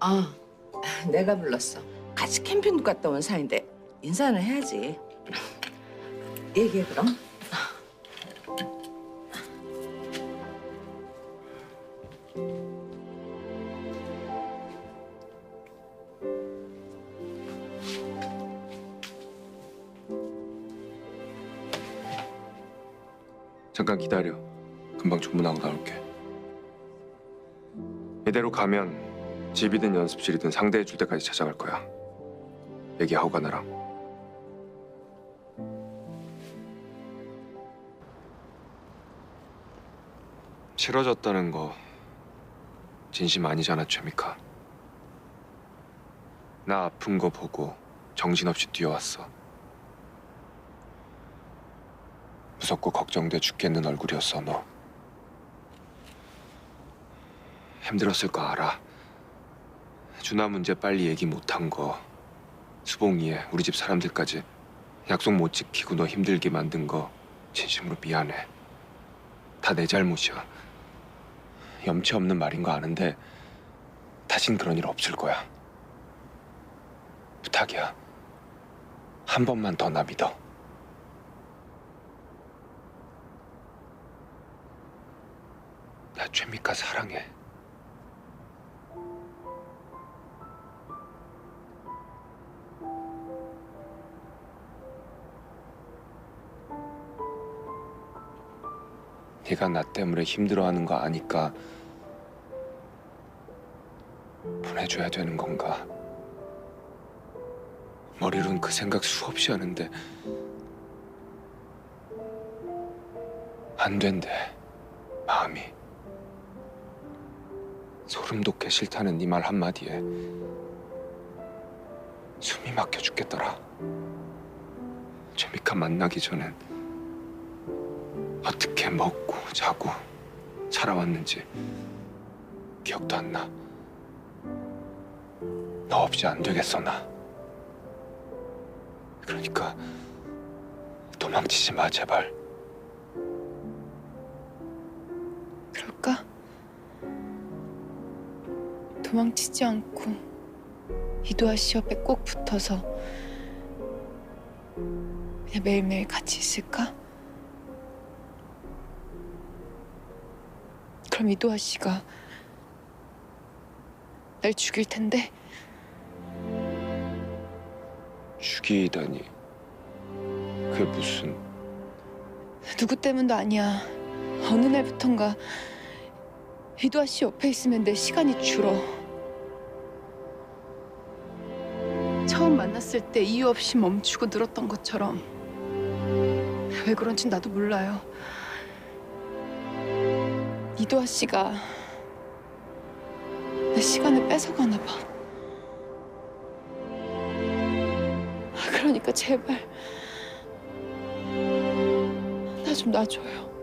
아, 내가 불렀어. 같이 캠핑도 갔다 온 사이인데 인사는 해야지. 얘기해 그럼. 잠깐 기다려. 금방 주문하고 나올게. 이대로 가면 집이든 연습실이든 상대해 줄 때까지 찾아갈 거야. 얘기하고 가 나랑. 싫어졌다는 거 진심 아니잖아, 최미카. 나 아픈 거 보고 정신없이 뛰어왔어. 무섭고 걱정돼 죽겠는 얼굴이었어 너. 힘들었을 거 알아. 준하 문제 빨리 얘기 못한 거, 수봉이에 우리 집 사람들까지 약속 못 지키고 너 힘들게 만든 거 진심으로 미안해. 다 내 잘못이야. 염치 없는 말인 거 아는데 다신 그런 일 없을 거야. 부탁이야. 한 번만 더 나 믿어. 나 최미카 사랑해. 네가 나 때문에 힘들어하는 거 아니까 보내줘야 되는 건가? 머리로는 그 생각 수없이 하는데 안 된대 마음이. 소름 돋게 싫다는 네 말 한마디에 숨이 막혀 죽겠더라. 제미카 만나기 전엔 어떻게 먹고 자고 살아왔는지 기억도 안 나. 너 없이 안 되겠어 나. 그러니까 도망치지 마 제발. 그럴까? 도망치지 않고 이도아 씨 옆에 꼭 붙어서 그냥 매일매일 같이 있을까? 그럼 이도아 씨가 날 죽일 텐데 죽이다니. 그게 무슨 누구 때문도 아니야. 어느 날부턴가 이도아 씨 옆에 있으면 내 시간이 줄어. 처음 만났을 때 이유 없이 멈추고 늘었던 것처럼 왜 그런지 나도 몰라요. 이도아 씨가 내 시간을 뺏어가나 봐. 그러니까 제발 나 좀 놔줘요.